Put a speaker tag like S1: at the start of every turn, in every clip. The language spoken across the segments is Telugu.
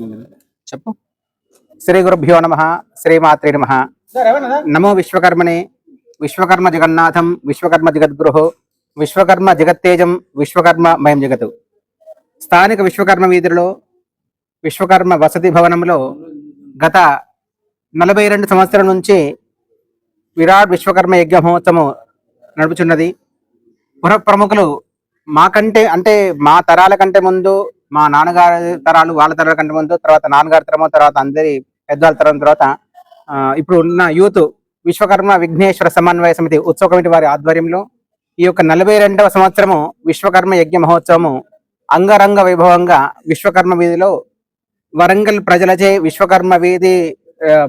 S1: చెప్పు. శ్రీ గురుభ్యో నమ శ్రీమాత్రే నమ. నమో విశ్వకర్మణే విశ్వకర్మ జగన్నాథం విశ్వకర్మ జగద్గురు విశ్వకర్మ జగత్తేజం విశ్వకర్మ మయం జగతు. స్థానిక విశ్వకర్మ వీధిలో విశ్వకర్మ వసతి భవనంలో గత నలభై రెండు సంవత్సరాల నుంచి విరాట్ విశ్వకర్మ యజ్ఞ మహోత్సవం నడుపుచున్నది. పుర ప్రముఖులు మాకంటే అంటే మా తరాల కంటే ముందు మా నాన్నగారి తరాలు వాళ్ళ తరాల కంటే ముందు తర్వాత నాన్నగారి తరము తర్వాత అందరి పెద్దవాళ్ళ తరం తర్వాత ఇప్పుడు ఉన్న యూత్ విశ్వకర్మ విఘ్నేశ్వర సమన్వయ సమితి ఉత్సవ కమిటీ వారి ఆధ్వర్యంలో ఈ యొక్క నలభై రెండవ సంవత్సరము విశ్వకర్మ యజ్ఞ మహోత్సవము అంగరంగ వైభవంగా విశ్వకర్మ వీధిలో వరంగల్ ప్రజలచే విశ్వకర్మ వీధి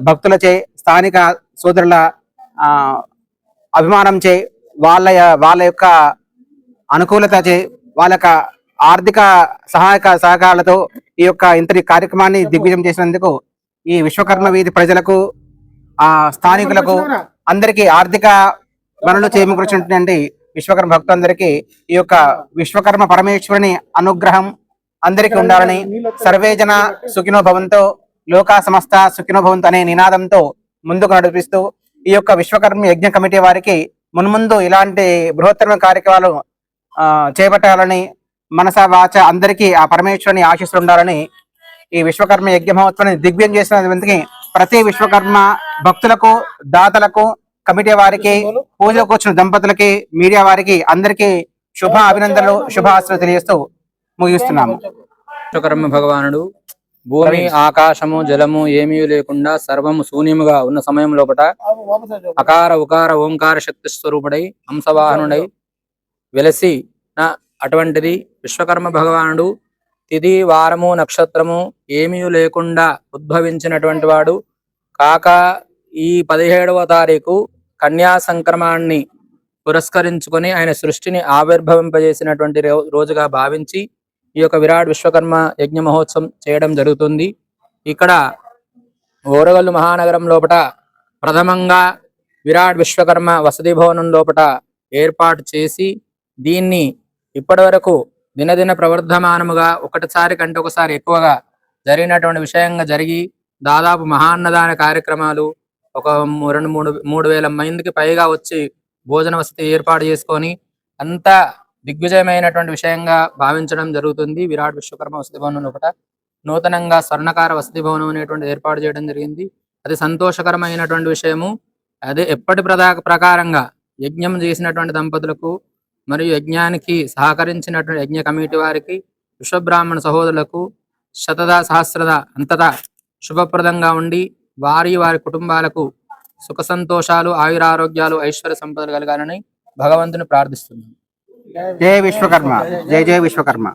S1: భక్తులచే స్థానిక సోదరుల అభిమానం అభిమానంచే వాళ్ళ వాళ్ళ యొక్క అనుకూలత చే వాళ్ళ యొక్క ఆర్థిక సహాయక సహకారాలతో ఈ యొక్క ఇంతటి కార్యక్రమాన్ని దిగ్విజయం చేసినందుకు ఈ విశ్వకర్మ వీధి ప్రజలకు ఆ స్థానికులకు అందరికీ ఆర్థిక వనరులు చేకూర్చున్నటువంటి విశ్వకర్మ భక్తులందరికీ ఈ యొక్క విశ్వకర్మ పరమేశ్వరుని అనుగ్రహం అందరికీ ఉండాలని సర్వేజన సుఖినోభవంతో సుఖినో భవంతో లోకా సమస్త సుఖినో భవంతు అనే నినాదంతో ముందుకు నడిపిస్తూ ఈ యొక్క విశ్వకర్మ యజ్ఞ కమిటీ వారికి మున్ముందు ఇలాంటి బృహత్తర కార్యక్రమాలు చేపట్టాలని మనస వాచ అందరికీ ఆ పరమేశ్వరుని ఆశీస్సులు ఉండాలని ఈ విశ్వకర్మ యజ్ఞ మహోత్సవాన్ని దిగ్వ్యం చేసినందుకు ప్రతి విశ్వకర్మ భక్తులకు దాతలకు కమిటీ వారికి పూజకు వచ్చిన దంపతులకి మీడియా వారికి అందరికీ శుభ అభినందనలు శుభాశలు తెలియజేస్తూ ముగిస్తున్నాము.
S2: విశ్వకర్మ భగవానుడు భూమి ఆకాశము జలము ఏమీ లేకుండా సర్వము శూన్యముగా ఉన్న సమయం లోపట అకార ఉకార ఓంకార శక్తి స్వరూపుడై హంసవాహనుడై వెలసి నా అటువంటిది విశ్వకర్మ భగవానుడు తిది వారము నక్షత్రము ఏమీ లేకుండా ఉద్భవించినటువంటి వాడు. కాక ఈ పదిహేడవ తారీఖు కన్యా సంక్రమాన్ని పురస్కరించుకొని ఆయన సృష్టిని ఆవిర్భవింపజేసినటువంటి రో- రోజుగా భావించి ఈ యొక్క విరాట్ విశ్వకర్మ యజ్ఞ మహోత్సవం చేయడం జరుగుతుంది. ఇక్కడ ఓరగల్లు మహానగరం లోపట ప్రథమంగా విరాట్ విశ్వకర్మ వసతి భవనం లోపట ఏర్పాటు చేసి దీన్ని ఇప్పటి వరకు దినదిన ప్రవర్ధమానముగా ఒకటిసారి కంటే ఒకసారి ఎక్కువగా జరిగినటువంటి విషయంగా జరిగి దాదాపు మహాన్నదాన కార్యక్రమాలు ఒక మూ- రెండు మూడు మూడు వేల మందికి పైగా వచ్చి భోజన వసతి ఏర్పాటు చేసుకొని అంత దిగ్విజయమైనటువంటి విషయంగా భావించడం జరుగుతుంది. విరాట్ విశ్వకర్మ వసతి భవనం ఒకట నూతనంగా స్వర్ణకార వసతి భవనం అనేటువంటి ఏర్పాటు చేయడం జరిగింది. అది సంతోషకరమైనటువంటి విషయము. అదే ఎప్పటి ప్రకారంగా యజ్ఞం చేసినటువంటి దంపతులకు మరియు యజ్ఞానికి సహకరించినటువంటి యజ్ఞ కమిటీ వారికి విశ్వబ్రాహ్మణ సహోదరులకు శతద సహస్రద అంతటా శుభప్రదంగా ఉండి వారి వారి కుటుంబాలకు సుఖ సంతోషాలు ఆయురారోగ్యాలు ఐశ్వర్య సంపదలు కలగాలని భగవంతుని ప్రార్థిస్తున్నాను
S1: జై విశ్వకర్మ. జయ జయ విశ్వకర్మ.